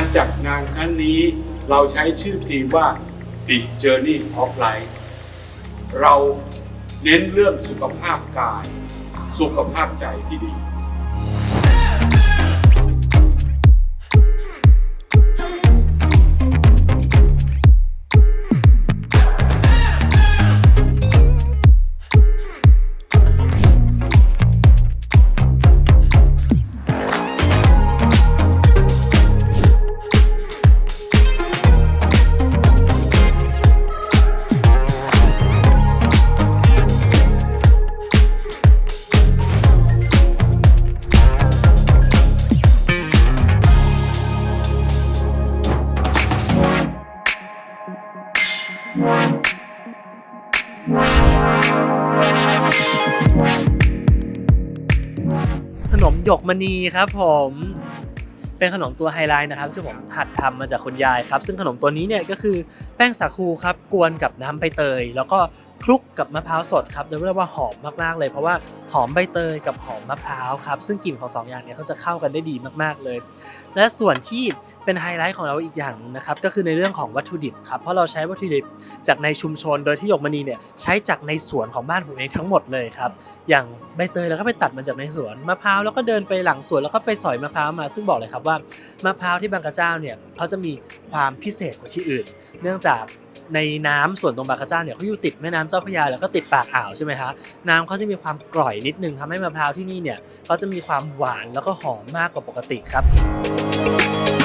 การจัดงานครั้งนี้เราใช้ชื่อทีมว่า Big Journey of Life เราเน้นเรื่องสุขภาพกาย สุขภาพใจที่ดี ขนมหยกมณีครับผมเป็นขนมตัวไฮไลท์นะครับ ซึ่งผมหัดทำมาจากคุณยายครับ ซึ่งขนมตัวนี้เนี่ยก็คือแป้งสาคูครับ กวนกับน้ำใบเตย แล้วก็ คลุกกับมะพร้าวสดครับเรียกว่าหอมมากๆเลยเพราะว่าหอมใบเตยกับหอมมะพร้าวครับซึ่งกลิ่นของสองอย่างเนี่ยเขาจะเข้ากันได้ดีมากๆเลย และส่วนที่เป็นไฮไลท์ของเราอีกอย่างหนึ่งนะครับก็คือในเรื่องของวัตถุดิบครับเพราะเราใช้วัตถุดิบจากในชุมชน โดยที่หยกมณีเนี่ยใช้จากในสวนของบ้านผมเองทั้งหมดเลยครับอย่างใบเตยเราก็ไปตัดมาจากในสวนมะพร้าวแล้วก็เดินไปหลังสวนแล้วก็ไปสอยมะพร้าวมา ซึ่งบอกเลยครับว่ามะพร้าวที่บางกระเจ้าเนี่ยเขาจะมีความพิเศษกว่าที่อื่น เนื่องจาก ในน้ำส่วนตรงบางกระจ้าเนี่ยเขาอยู่ติดแม่น้ำเจ้าพระยาแล้วก็ติดปากอ่าวใช่ไหมคะน้ำเขาจะมีความกร่อยนิดนึงทำให้มะพร้าวที่นี่เนี่ยเขาจะมีความหวานแล้วก็หอมมากกว่าปกติครับ